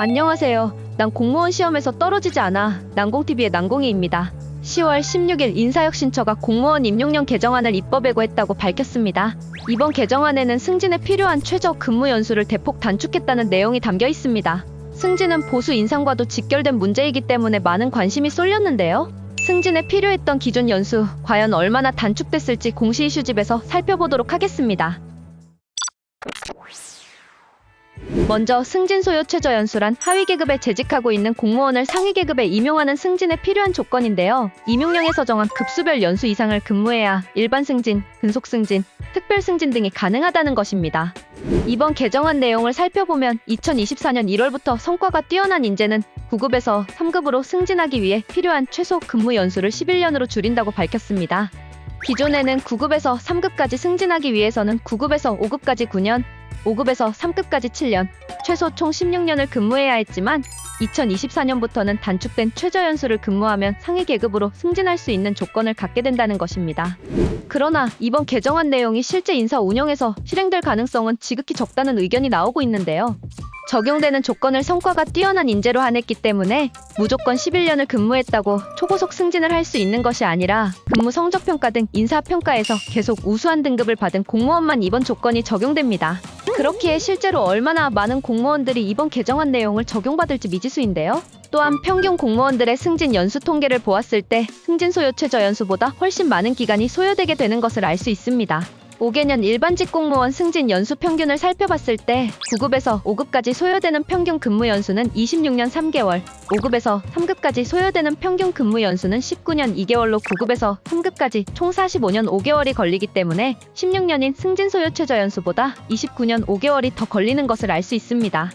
안녕하세요. 난 공무원 시험에서 떨어지지 않아. 난공TV의 난공이입니다. 10월 16일 인사혁신처가 공무원 임용령 개정안을 입법에고 했다고 밝혔습니다. 이번 개정안에는 승진에 필요한 최저 근무 연수를 대폭 단축했다는 내용이 담겨 있습니다. 승진은 보수 인상과도 직결된 문제이기 때문에 많은 관심이 쏠렸는데요. 승진에 필요했던 기존 연수 과연 얼마나 단축됐을지 공시 이슈집에서 살펴보도록 하겠습니다. 먼저 승진 소요 최저 연수란 하위 계급에 재직하고 있는 공무원을 상위 계급에 임용하는 승진에 필요한 조건인데요. 임용령에서 정한 급수별 연수 이상을 근무해야 일반 승진, 근속 승진, 특별 승진 등이 가능하다는 것입니다. 이번 개정안 내용을 살펴보면 2024년 1월부터 성과가 뛰어난 인재는 9급에서 3급으로 승진하기 위해 필요한 최소 근무 연수를 11년으로 줄인다고 밝혔습니다. 기존에는 9급에서 3급까지 승진하기 위해서는 9급에서 5급까지 9년, 5급에서 3급까지 7년, 최소 총 16년을 근무해야 했지만 2024년부터는 단축된 최저 연수를 근무하면 상위 계급으로 승진할 수 있는 조건을 갖게 된다는 것입니다. 그러나 이번 개정안 내용이 실제 인사 운영에서 실행될 가능성은 지극히 적다는 의견이 나오고 있는데요. 적용되는 조건을 성과가 뛰어난 인재로 한했기 때문에 무조건 11년을 근무했다고 초고속 승진을 할 수 있는 것이 아니라 근무 성적 평가 등 인사 평가에서 계속 우수한 등급을 받은 공무원만 이번 조건이 적용됩니다. 그렇기에 실제로 얼마나 많은 공무원들이 이번 개정안 내용을 적용받을지 미지수인데요. 또한 평균 공무원들의 승진 연수 통계를 보았을 때 승진 소요 최저 연수보다 훨씬 많은 기간이 소요되게 되는 것을 알 수 있습니다. 5개년 일반직 공무원 승진 연수 평균을 살펴봤을 때 9급에서 5급까지 소요되는 평균 근무 연수는 26년 3개월, 5급에서 3급까지 소요되는 평균 근무 연수는 19년 2개월로 9급에서 3급까지 총 45년 5개월이 걸리기 때문에 16년인 승진 소요 최저 연수보다 29년 5개월이 더 걸리는 것을 알 수 있습니다.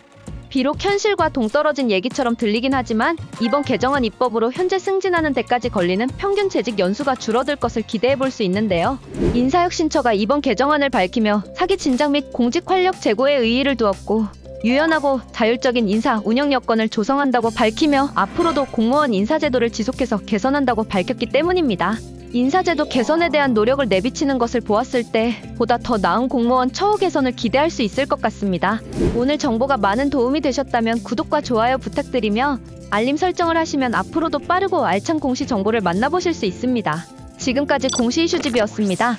비록 현실과 동떨어진 얘기처럼 들리긴 하지만 이번 개정안 입법으로 현재 승진하는 데까지 걸리는 평균 재직 연수가 줄어들 것을 기대해 볼 수 있는데요. 인사혁신처가 이번 개정안을 밝히며 사기 진작 및 공직 활력 제고에 의의를 두었고 유연하고 자율적인 인사 운영 여건을 조성한다고 밝히며 앞으로도 공무원 인사제도를 지속해서 개선한다고 밝혔기 때문입니다. 인사제도 개선에 대한 노력을 내비치는 것을 보았을 때 보다 더 나은 공무원 처우 개선을 기대할 수 있을 것 같습니다. 오늘 정보가 많은 도움이 되셨다면 구독과 좋아요 부탁드리며 알림 설정을 하시면 앞으로도 빠르고 알찬 공시 정보를 만나보실 수 있습니다. 지금까지 공시 이슈집이었습니다.